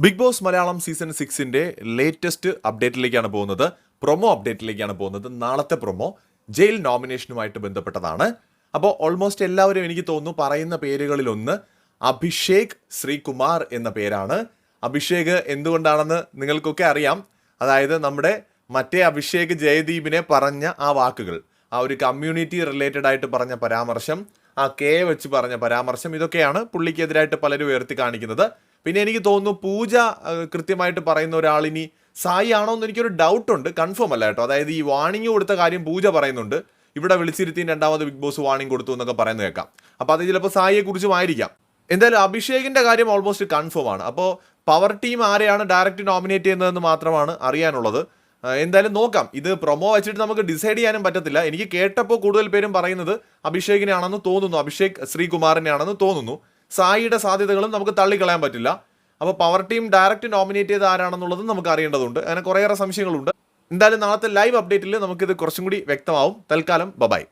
Big boss Malayalam season സിക്സിന്റെ latest അപ്ഡേറ്റിലേക്കാണ് പോകുന്നത്. പ്രൊമോ അപ്ഡേറ്റിലേക്കാണ് പോകുന്നത്. നാളത്തെ പ്രൊമോ ജയിൽ നോമിനേഷനുമായിട്ട് ബന്ധപ്പെട്ടതാണ്. അപ്പോൾ ഓൾമോസ്റ്റ് എല്ലാവരും എനിക്ക് തോന്നുന്നു പറയുന്ന പേരുകളിലൊന്ന് അഭിഷേക് ശ്രീകുമാർ എന്ന പേരാണ്. അഭിഷേക് എന്തുകൊണ്ടാണെന്ന് നിങ്ങൾക്കൊക്കെ അറിയാം. അതായത് നമ്മുടെ മറ്റേ അഭിഷേക് ജയദീപിനെ പറഞ്ഞ ആ വാക്കുകൾ ആ ഒരു കമ്മ്യൂണിറ്റി റിലേറ്റഡ് ആയിട്ട് പറഞ്ഞ പരാമർശം ആ കെ വെച്ച് പറഞ്ഞ പരാമർശം ഇതൊക്കെയാണ് പുള്ളിക്കെതിരായിട്ട് പലരും ഉയർത്തി കാണിക്കുന്നത്. പിന്നെ എനിക്ക് തോന്നുന്നു പൂജ കൃത്യമായിട്ട് പറയുന്ന ഒരാളിനി സായി ആണോ എന്ന് എനിക്കൊരു ഡൗട്ട് ഉണ്ട്. കൺഫേം അല്ല കേട്ടോ. അതായത് ഈ വാണിംഗ് കൊടുത്ത കാര്യം പൂജ പറയുന്നുണ്ട്. ഇവിടെ വിളിച്ചിരുത്തി രണ്ടാമത് ബിഗ് ബോസ് വാണിംഗ് കൊടുത്തു എന്നൊക്കെ പറയുന്നത് കേൾക്കാം. അപ്പോൾ അത് ചിലപ്പോൾ സായിയെ കുറിച്ചും ആയിരിക്കാം. എന്തായാലും അഭിഷേകിന്റെ കാര്യം ഓൾമോസ്റ്റ് കൺഫേം ആണ്. അപ്പോൾ പവർ ടീം ആരെയാണ് ഡയറക്റ്റ് നോമിനേറ്റ് ചെയ്യുന്നതെന്ന് മാത്രമാണ് അറിയാനുള്ളത്. എന്തായാലും നോക്കാം. ഇത് പ്രൊമോ വെച്ചിട്ട് നമുക്ക് ഡിസൈഡ് ചെയ്യാനും പറ്റത്തില്ല. എനിക്ക് കേട്ടപ്പോൾ കൂടുതൽ പേരും പറയുന്നത് അഭിഷേകിനെയാണെന്ന് തോന്നുന്നു. അഭിഷേക് ശ്രീകുമാറിനെയാണെന്ന് തോന്നുന്നു. സായിയുടെ സാധ്യതകളും നമുക്ക് തള്ളിക്കളയാൻ പറ്റില്ല. അപ്പോൾ പവർ ടീം ഡയറക്റ്റ് നോമിനേറ്റ് ചെയ്ത ആരാണെന്നുള്ളത് നമുക്ക് അറിയേണ്ടതുണ്ട്. അങ്ങനെ കുറേയേറെ സംശയങ്ങളുണ്ട്. എന്തായാലും നാളത്തെ ലൈവ് അപ്ഡേറ്റിൽ നമുക്കിത് കുറച്ചും കൂടി വ്യക്തമാവും. തൽക്കാലം ബബായ്